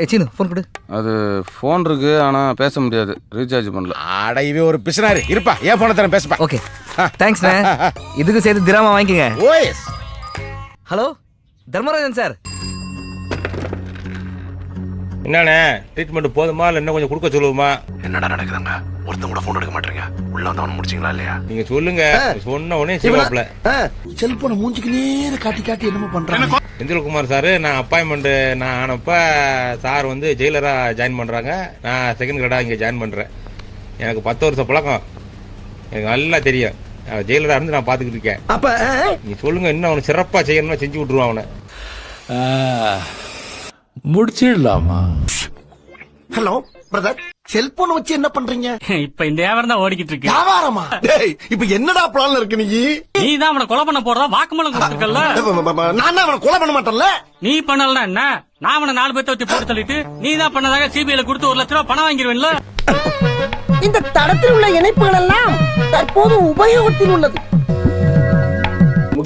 ஏ Seenu phone கொடு. அது phone இருக்கு ஆனால் பேச முடியாது. ரீசார்ஜ் பண்ணல. ஆட இவ ஒரு பிசினாரு. இருப்பா ஏன் போன தரேன் பேசுப்பா. ஓகே. தேங்க்ஸ்ண்ணே இதுக்கு சேர்த்து திராமா வாங்கிக்கங்க. ஓஎஸ் ஹலோ தர்மராஜன் சார். என்னண்ணே? ட்ரீட்மெண்ட் போதுமா? இல்லை இன்னும் கொஞ்சம் கொடுக்க சொல்லுவோமா? என்னடா நடக்குதுங்க? ஒருத்தன் கூட ஃபோன் எடுக்க மாட்டீங்க. உள்ள வந்து அவனை முடிச்சிங்களா இல்லையா? நீங்க சொல்லுங்க. சொன்ன உடனே செய்வாப்ல செல்போனை மூஞ்சிக்கு நேர காட்டி காட்டி என்னமோ பண்றாங்க. செந்தில்குமார் சார் நான் அப்பாயின்மெண்ட் நான் ஆனப்ப சார் வந்து ஜெயிலரா ஜாயின் பண்றாங்க. நான் செகண்ட் கிரேடா இங்க ஜாயின் பண்றேன். எனக்கு பத்து வருஷம் பழக்கம். எனக்கு நல்லா தெரியும். ஜெயிலரா இருந்து நான் பாத்துக்கிட்டு இருக்கேன். அப்ப நீ சொல்லுங்க இன்னும் அவனை சிறப்பா செய்யணும்னா செஞ்சு விட்டுருவான் அவனை. முடிச்சிடலாமா? ஹலோ பிரதர் செல்போனை வச்சு என்ன பண்றீங்க? இப்ப இந்த வியாபாரம் தான் ஓடிக்கிட்டு இருக்கு. வியாபாரமா? டேய் இப்ப என்னடா பிளான்ல இருக்கு நீ? நீ தான் அவனை கொலை பண்ண போறதா வாக்குமூலம் கொடுத்துருக்கல நான் அவனை கொலை பண்ண மாட்டேன்ல? நீ பண்ணலன்னா என்ன? நான் அவனை நாலு பேர்த்த வச்சு போட்டு தள்ளிட்டு நீ தான் பண்ணதாக சிபிஐல கொடுத்து ஒரு லட்ச ரூபாய் பணம் வாங்கிருவேன்ல? இந்த தடத்தில் உள்ள இணைப்புகள் எல்லாம் தற்போது உபயோகத்தில் உள்ளது.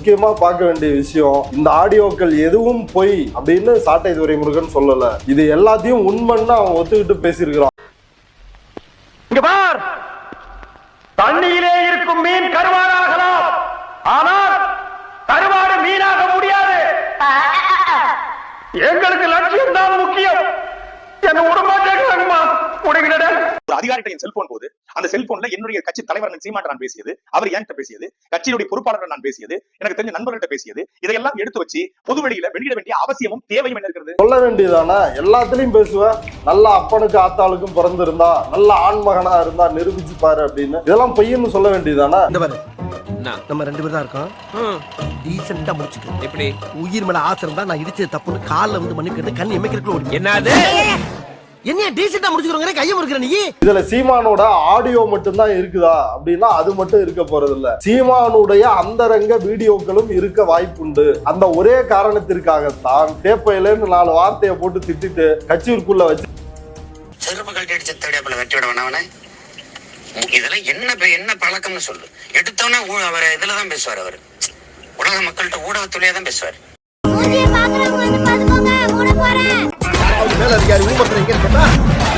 முக்கியமா பார்க்க வேண்டிய விஷயம் இந்த ஆடியோக்கள் எதுவும் பொய் அப்படின்னு சாட்டை துறை முருகன் சொல்லல. இது எல்லாத்தையும் உண்மைன்னு அவன் ஒத்துக்கிட்டு பேசியிருக்கிறான். இங்க பார்! தண்ணியிலே இருக்கும் மீன் கருவாடாகலாம் ஆனால் கருவாடு மீனாக முடியாது. எங்களுக்கு லட்சியம் தான் முக்கியம். என்ன உடம்பாட்டேங்கம்மா உடைகிட ஒரு அதிகாரிட்ட என் செல்போன் போது அந்த செல்போன்ல என்னுடைய கட்சி தலைவர் சீமாட்ட நான் பேசியது அவர் என்கிட்ட பேசியது கட்சியுடைய பொறுப்பாளர்கள் நான் பேசியது எனக்கு தெரிஞ்ச நண்பர்கள்ட்ட பேசியது இதையெல்லாம் எடுத்து வச்சு பொது வெளியில வெளியிட வேண்டிய அவசியமும் தேவையும் என்ன இருக்கிறது? சொல்ல வேண்டியதானே? எல்லாத்துலயும் பேசுவேன் நல்ல அப்பனுக்கு ஆத்தாளுக்கும் பிறந்திருந்தா நல்ல ஆண்மகனா இருந்தா நிரூபிச்சு பாரு அப்படின்னு. இதெல்லாம் பொய்ன்னு சொல்ல வேண்டியதானே? நம்ம ரெண்டு பேரும் தான் இருக்கோம். டீசெண்டா முடிச்சுக்கோ எப்படி? உயிர் மேல ஆசை இருந்தா நான் இடிச்சது தப்புன்னு கால்ல வந்து கேட்டு கண் எமைக்கிறதுக்குள்ள ஓடி என்னது? என்ன டீசெண்டா முடிச்சுக்கிறோங்க கையை முறுக்கிற நீ? இதுல சீமானோட ஆடியோ மட்டும்தான் இருக்குதா? அப்படின்னா அது மட்டும் இருக்க போறது இல்ல சீமானுடைய அந்தரங்க வீடியோக்களும் இருக்க வாய்ப்புண்டு. அந்த ஒரே காரணத்திற்காகத்தான் தேப்பையிலேருந்து நாலு வார்த்தையை போட்டு திட்டிட்டு கட்சிக்குள்ள வச்சு செருப்பு கழட்டி அடிச்ச தேடியாப்புல வெட்டி விட அவனை? இதெல்லாம் என்ன பே- என்ன பழக்கம்னு சொல்லு. எடுத்தோன்னே ஊ- அவர் இதுலதான் பேசுவார் அவர். உலக மக்கள்கிட்ட ஊடகத்துலயே தான் பேசுவார் மேல அதிகாரி ஊமத்துல எங்க இருக்கா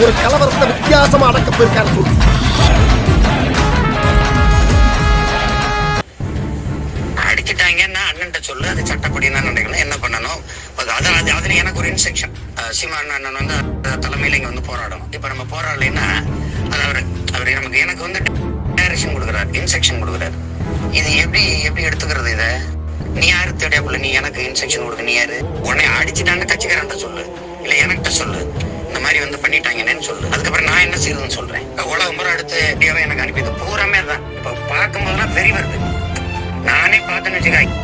ஒரு கலவரத்தை வித்தியாசமா அடக்க போயிருக்காரு சொல்லு அடிச்சிட்டாங்கன்னா அண்ணன்ட்ட சொல்லு அது சட்டப்படி என்ன நடக்கணும் என்ன பண்ணணும்? அது அது- அதுல எனக்கு ஒரு இன்ஸ்ட்ரக்ஷன் சீமான் அண்ணன் வந்து தலைமையில இங்க வந்து போராடும் இப்ப நம்ம போராடலைன்னா அது அவர் அவர் நமக்கு எனக்கு வந்து டைரக்ஷன் கொடுக்குறாரு இன்ஸ்ட்ரக்ஷன் கொடுக்குறாரு. இது எப்படி எப்படி எடுத்துக்கிறது இதை? நீ யாரு தேடியாப்புல நீ எனக்கு இன்ஸ்ட்ரக்ஷன் கொடுக்க நீ யாரு? உன்னை அடிச்சிட்டான்னு கட்சிக்காரன்ட்ட சொல்லு. இல்ல என்கிட்ட சொல்லு. இந்த மாதிரி வந்து பண்ணிட்டாங்கன்னு சொல்லு. அதுக்கப்புறம் நான் என்ன செய்யறதுன்னு சொல்றேன். உலக உலகம் முறை அடுத்து எப்படியாவே எனக்கு அனுப்பிது பூராமே தான் இப்ப பார்க்கும்போதெல்லாம் வெறி வருது. நானே பார்த்தேன்னு வச்சுக்காய்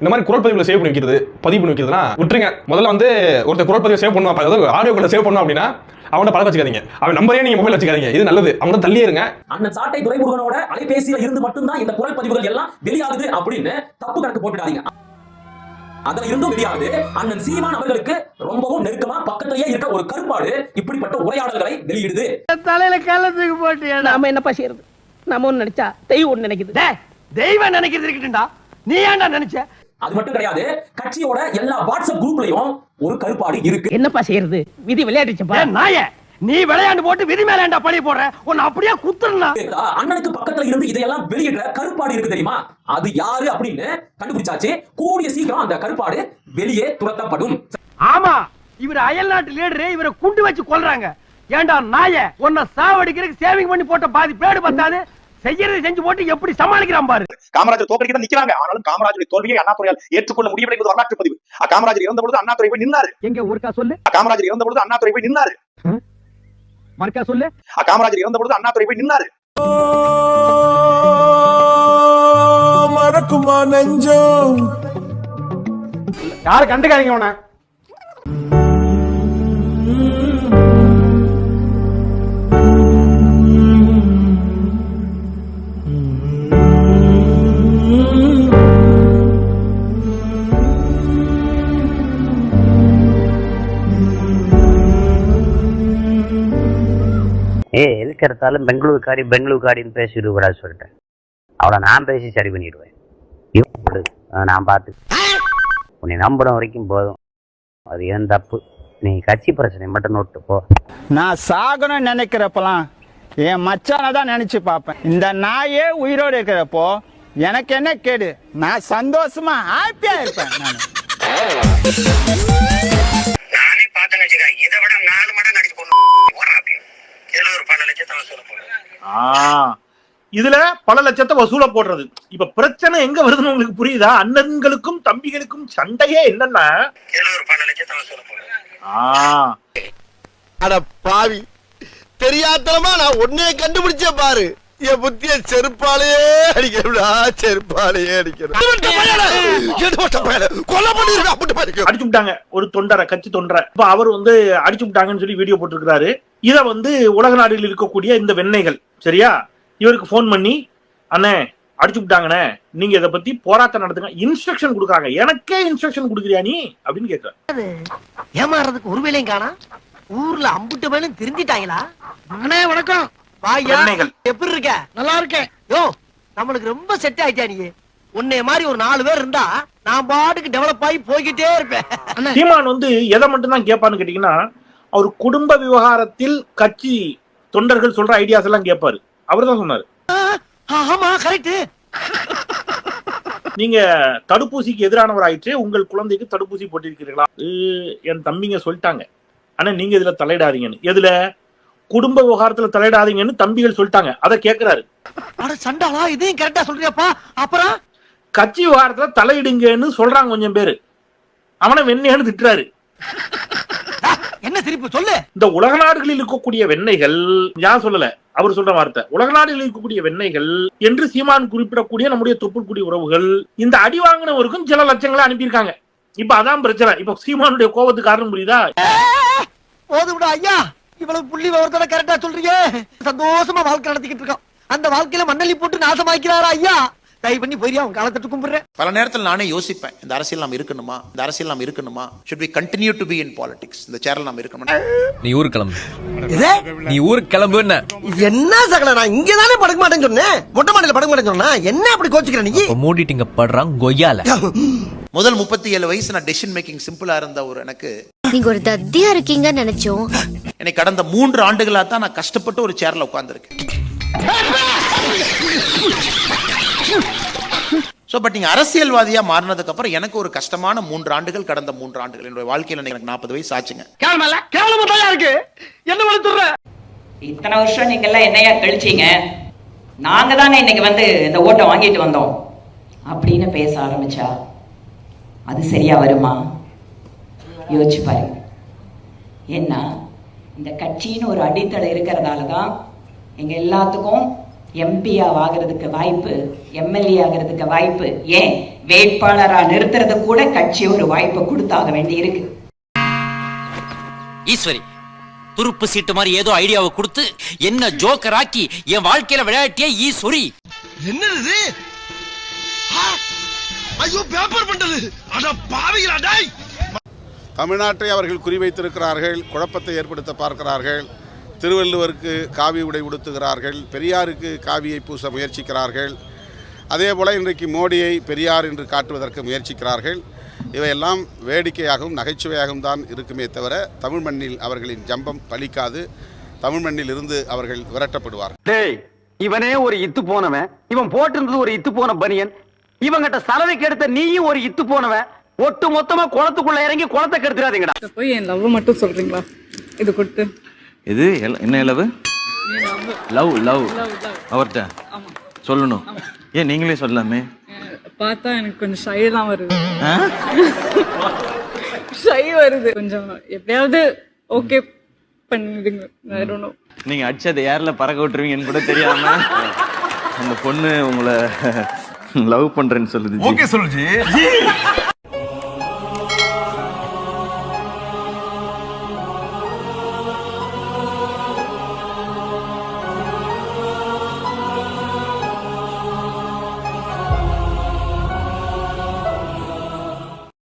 இந்த மாதிரி குரல் பதிவுல சேவ் பண்ணி வைக்கிறது பதிவு பண்ணி வைக்கிறதுனா விட்டுருங்க. முதல்ல வந்து ஒருத்தர் குரல் பதிவு சேவ் பண்ணுவா அதாவது ஆடியோ சேவ் பண்ணும் அப்படின்னா அவனை பழக்க வச்சுக்காதீங்க. அவன் நம்பரே நீங்க மொபைல் வச்சுக்காதீங்க. இது நல்லது. அவங்க தள்ளியே இருங்க அண்ணன் சாட்டை துரைமுருகனோட அலைபேசியில இருந்து மட்டும்தான் இந்த குரல் பதிவுகள் எல்லாம் வெளியாகுது அப்படின்னு தப்பு கணக்கு போட்டுடாதீங்க. அதுல இருந்தும் வெளியாகுது. அண்ணன் சீமான் அவர்களுக்கு ரொம்பவும் நெருக்கமா பக்கத்திலேயே இருக்க ஒரு கருப்பாடு இப்படிப்பட்ட உரையாடல்களை வெளியிடுது. தலையில கள்ளத்துக்கு போட்டு நாம என்னப்பா செய்யறது நாம ஒண்ணு நினைச்சா தெய்வம் ஒண்ணு நினைக்குது. தெய்வம் நினைக்கிறது இருக்கட்டும்டா. நீ ஏன்டா நினைச்ச? அது மட்டும் கிடையாது கட்சியோட எல்லா வாட்ஸ்அப் குரூப்லயும் ஒரு கருப்பாடு இருக்கு. என்னப்பா செய்யறது? விதி விளையாடிச்சப்பா நாய நீ விளையாண்டு போட்டு விதி மேல ஏன்டா பழி போடுற? உன்னை அப்படியே குத்துறா அண்ணனுக்கு பக்கத்துல இருந்து இதையெல்லாம் வெளியிடுற கருப்பாடு இருக்கு தெரியுமா? அது யாரு அப்படின்னு கண்டுபிடிச்சாச்சு. கூடிய சீக்கிரம் அந்த கருப்பாடு வெளியே துரத்தப்படும். ஆமா இவர் அயல் நாட்டு லீடரு இவரை குண்டு வச்சு கொல்றாங்க. ஏன்டா நாய உன்னை சாவடிக்கிறதுக்கு சேவிங் பண்ணி போட்ட பாதி பேடு பத்தாது. செய்யறது செஞ்சு போட்டு எப்படி சமாளிக்கிறான் பாரு. காமராஜர் தோக்கடிக்க தான் நிக்கிறாங்க. ஆனாலும் காமராஜருடைய தோல்வியை அண்ணாதுரையால் ஏற்றுக்கொள்ள முடியவில்லை என்பது வரலாற்று பதிவு. காமராஜர் இறந்த பொழுது அண்ணாதுரை போய் நின்னாரு. எங்க ஒருக்கா சொல்லு? காமராஜர் இறந்த பொழுது அண்ணாதுரை போய் நின்னாரு. மறுக்கா சொல்லு? காமராஜர் இறந்த பொழுது அண்ணாதுரை போய் நின்னாரு. மறக்குமா நெஞ்சம்? யாரும் கண்டுக்காதீங்க அவனை. எடுத்தாலும் பெங்களூர் எடுத்தாலும் பெங்களூர் பெங்களூர்காரின்னு பேசிட்டு கூடாது சொல்லிட்டேன். அவளை நான் பேசி சரி பண்ணிடுவேன். நான் பார்த்து உன்னை நம்புற வரைக்கும் போதும். அது ஏன் தப்பு. நீ கட்சி பிரச்சனை மட்டும் நோட்டு போ. நான் சாகணும்னு நினைக்கிறப்பலாம் என் மச்சானை தான் நினைச்சு பார்ப்பேன். இந்த நாயே உயிரோடு இருக்கிறப்போ எனக்கு என்ன கேடு? நான் சந்தோஷமா ஹாப்பியா இருப்பேன் நான் பார்த்தேன்னு வச்சுக்க இதை விட நாலு மடங்கு அடிச்சு கொண்டு போறாங்க இதுல ஒரு பல லட்சத்தை வசூல் போடுறேன் இதுல பல லட்சத்தை வசூல போடுறது. இப்ப பிரச்சனை எங்க வருதுன்னு உங்களுக்கு புரியுதா? அண்ணன்களுக்கும் தம்பிகளுக்கும் சண்டையே என்னன்னா அட பாவி. தெரியாதனமா நான் உன்னைய கண்டுபிடிச்சே பாரு. என் புத்திய செருப்பாலேயே அடிக்கிறா செருப்பாலேயே அடிக்கிறேன். கொலை பண்ணிருக்கா அப்படி பாருங்க அடிச்சு விட்டாங்க. ஒரு தொண்டரை கட்சி தொண்டரை. இப்ப அவர் வந்து அடிச்சு விட்டாங்கன்னு சொல்லி வீடியோ போட்டிருக்கிறாரு. இத வந்து உலக நாடுகளில் இருக்கக்கூடிய இந்த வெண்ணெய்கள். சரியா? இவருக்கு ஃபோன் பண்ணி அண்ணே அடிச்சு விட்டாங்கண்ணே. நீங்க இதை பத்தி போராட்டம் நடத்துங்க. இன்ஸ்ட்ரக்ஷன் கொடுக்குறாங்க. எனக்கே இன்ஸ்ட்ரக்ஷன் கொடுக்குறியா நீ? அப்படின்னு கேட்க ஏமாறதுக்கு ஒரு வேலையும் காணா. ஊர்ல அம்புட்டு வேலையும் திருந்திட்டாங்களா? அண்ணே வணக்கம். வாயா எப்படி இருக்க? நல்லா இருக்கேன். யோ நம்மளுக்கு ரொம்ப செட் ஆயிட்டா நீ? உன்னைய மாதிரி ஒரு நாலு பேர் இருந்தா நான் பாட்டுக்கு டெவலப் ஆகி போய்கிட்டே இருப்பேன். சீமான் வந்து எதை மட்டும் தான் கேட்பான்னு கேட்டீங்கன்னா அவர் குடும்ப விவகாரத்தில் கட்சி தொண்டர்கள் சொல்ற ஐடியாஸ் எல்லாம் கேட்பாரு. அவர் தான் சொன்னாரு ஆமா கரெக்ட் நீங்க தடுப்பூசிக்கு எதிரானவர் ஆயிற்று உங்கள் குழந்தைக்கு தடுப்பூசி போட்டிருக்கிறீர்களா? என் தம்பிங்க சொல்லிட்டாங்க. ஆனா நீங்க இதுல தலையிடாதீங்கன்னு. எதுல? குடும்ப விவகாரத்துல தலையிடாதீங்கன்னு தம்பிகள் சொல்லிட்டாங்க. அதை கேக்குறாரு அட சண்டாளா இதையும் கரெக்டா சொல்றியாப்பா? அப்புறம்? கட்சி விவகாரத்துல தலையிடுங்கன்னு சொல்றாங்க கொஞ்சம் பேரு. அவனை வெண்ணையான்னு திட்டுறாரு. என்ன திருப்பி? சொல்லு. இந்த உலக நாடுகளில் இருக்கக்கூடிய வெண்ணெய்கள் யார் சொல்லல? அவர் சொல்ற வார்த்தை. உலக நாடுகளில் இருக்கக்கூடிய வெண்ணெய்கள் என்று சீமான் குறிப்பிடக்கூடிய நம்முடைய தொப்புள்குடி உறவுகள் இந்த அடி வாங்கினவருக்கும் சில லட்சங்களை அனுப்பியிருக்காங்க. இப்ப அதான் பிரச்சனை. இப்ப சீமானுடைய கோபத்துக்கு காரணம் புரியுதா? போதும்டா ஐயா. இவ்வளவு புள்ளி விவரத்தோட கரெக்டா சொல்றீங்க. சந்தோஷமா வாழ்க்கை நடத்திக்கிட்டு இருக்கோம். அந்த வாழ்க்கையில மண்ணள்ளி போட்டு நாசமாக்கிறாரா ஐயா? தயவு பண்ணி போய் அவன் காலத்தட்டு கும்பிடுறேன் பல நேரத்தில் நானே யோசிப்பேன் இந்த அரசியல் நாம் இருக்கணுமா? இந்த அரசியல் நாம் இருக்கணுமா? Should we continue to be in politics இந்த சேரல் நாம் இருக்கணுமா? நீ ஊருக்கு கிளம்பு. நீ ஊருக்கு கிளம்புன்னு என்ன? சகல நான் இங்க தானே படுக்க மாட்டேன்னு சொன்னேன். மொட்டை மாடியில படுக்க மாட்டேன்னு சொன்னா என்ன அப்படி கோச்சுக்கிற நீ? மூடிட்டிங்க படுறான் கொய்யால. முதல் முப்பத்தி ஏழு வயசு நான் டெசிஷன் மேக்கிங் சிம்பிளா இருந்த ஒரு எனக்கு. நீங்க ஒரு தத்தியா இருக்கீங்கன்னு நினைச்சோம். என்னை கடந்த மூன்று ஆண்டுகளா தான் நான் கஷ்டப்பட்டு ஒரு சேர்ல உட்கார்ந்துருக்கேன். ஸோ பட் நீங்க அரசியல்வாதியா மாறினதுக்கு அப்புறம் எனக்கு ஒரு கஷ்டமான மூன்று ஆண்டுகள் கடந்த மூன்று ஆண்டுகள் என்னுடைய வாழ்க்கையில எனக்கு நாற்பது வயசு ஆச்சுங்க. இருக்கு. என்ன வளர்த்துற இத்தனை வருஷம் நீங்க எல்லாம் என்னையா கழிச்சீங்க? நாங்க தானே இன்னைக்கு வந்து இந்த ஓட்டை வாங்கிட்டு வந்தோம். அப்படின்னு பேச ஆரம்பிச்சா அது சரியா வருமா? யோசிச்சு பாருங்க. ஏன்னா இந்த கட்சின்னு ஒரு அடித்தடை இருக்கிறதால தான் எங்க எல்லாத்துக்கும் எம்பி ஆகிறதுக்கு வாய்ப்பு எம்எல்ஏ ஆகிறதுக்கு வாய்ப்பு ஏன்? வேட்பாளரா நிறுத்துறது கூட கட்சி ஒரு வாய்ப்பு கொடுத்தாக வேண்டி இருக்கு ஈஸ்வரி துருப்பு சீட்டு மாதிரி ஏதோ ஐடியாவை கொடுத்து என்ன ஜோக்கர் ஆக்கி என் வாழ்க்கையில விளையாட்டிய ஈஸ்வரி? என்னது ஐயோ பேப்பர் பண்றது. அட பாவிகளா டேய். தமிழ்நாட்டை அவர்கள் குறிவைத்திருக்கிறார்கள் குழப்பத்தை ஏற்படுத்த பார்க்கிறார்கள். திருவள்ளுவருக்கு காவி உடை உடுத்துகிறார்கள் பெரியாருக்கு காவியை பூச முயற்சிக்கிறார்கள். அதே போல் இன்றைக்கு மோடியை பெரியார் என்று காட்டுவதற்கு முயற்சிக்கிறார்கள். இவையெல்லாம் வேடிக்கையாகவும் நகைச்சுவையாகவும் தான் இருக்குமே தவிர தமிழ் மண்ணில் அவர்களின் ஜம்பம் பலிக்காது. தமிழ் மண்ணில் இருந்து அவர்கள் விரட்டப்படுவார் டேய் இவனே ஒரு இத்து போனவன். இவன் போட்டிருந்தது ஒரு இத்து போன பனியன். இவங்கிட்ட சலவைக்கு எடுத்த நீயும் ஒரு இத்து போனவன். ஒட்டு மொத்தமா குளத்துக்குள்ள இறங்கி குளத்தை கெடுத்துறாதீங்கடா போய் என் லவ் மட்டும் சொல்றீங்களா? இது கொடுத்து. இது என்ன இளவு லவ் லவ். அவர்கிட்ட சொல்லணும். ஏன் நீங்களே சொல்லலாமே? பார்த்தா எனக்கு கொஞ்சம் ஷைலாம் வருது. ஷை வருது. கொஞ்சம் எப்படியாவது ஓகே பண்ணிடுங்க. வேற ஒன்றும் நீங்க அடிச்சதை யாரில் பறக்க விட்டுருவீங்கன்னு கூட தெரியாம அந்த பொண்ணு உங்களை லவ் பண்றேன்னு சொல்லுது ஓகே சொல்லுச்சு